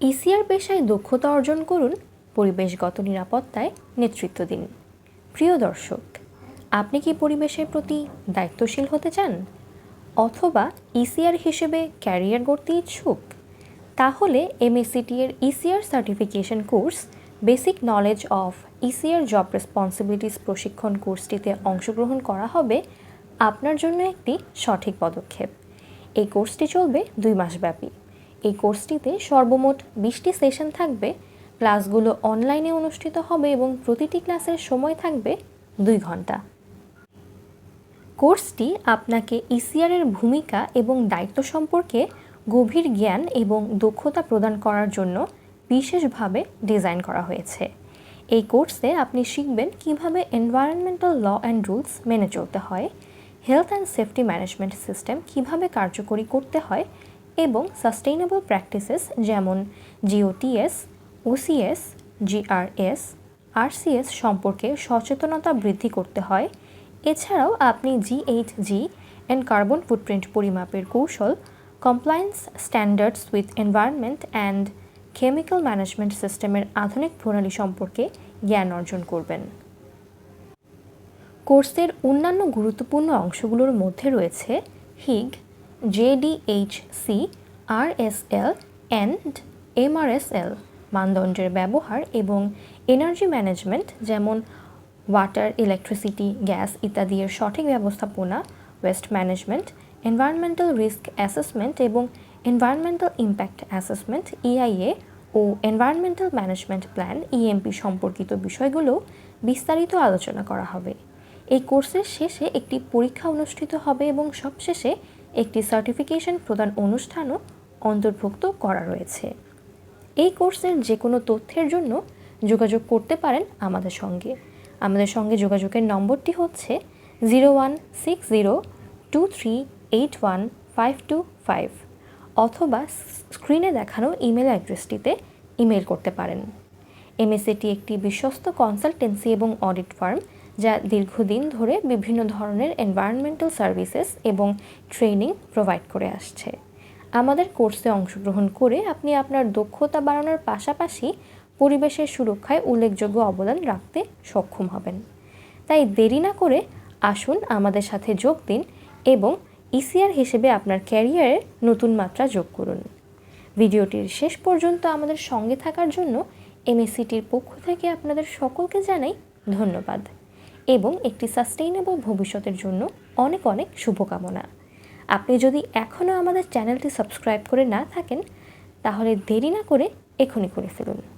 ECR পেশায় দক্ষতা অর্জন করুন পরিবেশগত নিরাপত্তায় নেতৃত্ব দিন। প্রিয় দর্শক, আপনি কি পরিবেশের প্রতি দায়িত্বশীল হতে চান? অথবা ইসিআর হিসেবে ক্যারিয়ার গড়তে ইচ্ছুক? তাহলে এমএসিটি এর ECR certification course, basic knowledge of ECR job responsibilities প্রশিক্ষণ কোর্সটিতে অংশগ্রহণ করা হবে আপনার জন্য একটি সঠিক পদক্ষেপ। এই কোর্সটি চলবে দুই মাসব্যাপী। এই কোর্সটিতে সর্বমোট বিশটি সেশন থাকবে, ক্লাসগুলো অনলাইনে অনুষ্ঠিত হবে এবং প্রতিটি ক্লাসের সময় থাকবে দুই ঘণ্টা। কোর্সটি আপনাকে ইসিআরের ভূমিকা এবং দায়িত্ব সম্পর্কে গভীর জ্ঞান এবং দক্ষতা প্রদান করার জন্য বিশেষভাবে ডিজাইন করা হয়েছে। এই কোর্সে আপনি শিখবেন কীভাবে এনভায়রনমেন্টাল ল অ্যান্ড রুলস মেনে চলতে হয় health and safety management system কীভাবে কার্যকরী করতে হয় এবং সাস্টেইনেবল প্র্যাকটিসেস যেমন জিওটিএস ওসিএস জিআরএস আরসিএস সম্পর্কে সচেতনতা বৃদ্ধি করতে হয়। এছাড়াও আপনি জিএইচজি অ্যান্ড কার্বন ফুটপ্রিন্ট পরিমাপের কৌশল compliance standards with environment and chemical management সিস্টেমের আধুনিক প্রণালী সম্পর্কে জ্ঞান অর্জন করবেন। কোর্সের অন্যান্য গুরুত্বপূর্ণ অংশগুলোর মধ্যে রয়েছে হিগ জেডিএইচসি আরএসএল অ্যান্ড এমআরএসএল মানদণ্ডের ব্যবহার এবং এনার্জি ম্যানেজমেন্ট যেমন ওয়াটার ইলেকট্রিসিটি গ্যাস ইত্যাদি এর সঠিক ব্যবস্থাপনা waste management environmental risk assessment এবং এনভায়রনমেন্টাল ইম্প্যাক্ট অ্যাসেসমেন্ট ইআইএ ও এনভায়রনমেন্টাল ম্যানেজমেন্ট প্ল্যান ইএমপি সম্পর্কিত বিষয়গুলো বিস্তারিত আলোচনা করা হবে। এই কোর্সের শেষে একটি পরীক্ষা অনুষ্ঠিত হবে এবং সবশেষে একটি সার্টিফিকেশন প্রদান অনুষ্ঠানও অন্তর্ভুক্ত করা রয়েছে। এই কোর্সের যে কোনো তথ্যের জন্য যোগাযোগ করতে পারেন আমাদের সঙ্গে। আমাদের সঙ্গে যোগাযোগের নম্বরটি হচ্ছে zero one six zero two three eight one five two five অথবা স্ক্রিনে দেখানো ইমেল অ্যাড্রেসটিতে ইমেল করতে পারেন। এমএসএটি একটি বিশ্বস্ত কনসালটেন্সি এবং অডিট ফার্ম যা দীর্ঘদিন ধরে বিভিন্ন ধরনের এনভায়রনমেন্টাল সার্ভিসেস এবং ট্রেনিং প্রোভাইড করে আসছে। আমাদের কোর্সে অংশগ্রহণ করে আপনি আপনার দক্ষতা বাড়ানোর পাশাপাশি পরিবেশের সুরক্ষায় উল্লেখযোগ্য অবদান রাখতে সক্ষম হবেন। তাই দেরি না করে আসুন আমাদের সাথে যোগ দিন এবং ইসিআর হিসেবে আপনার ক্যারিয়ারে নতুন মাত্রা যোগ করুন। ভিডিওটির শেষ পর্যন্ত আমাদের সঙ্গে থাকার জন্য এমএসসিটির পক্ষ থেকে আপনাদের সকলকে জানাই ধন্যবাদ। এবং একটি সাস্টেইনেবল ভবিষ্যতের জন্য অনেক অনেক শুভকামনা। আপনি যদি এখনও আমাদের চ্যানেলটি সাবস্ক্রাইব করে না থাকেন, তাহলে দেরি না করে এখনই করে ফেলুন।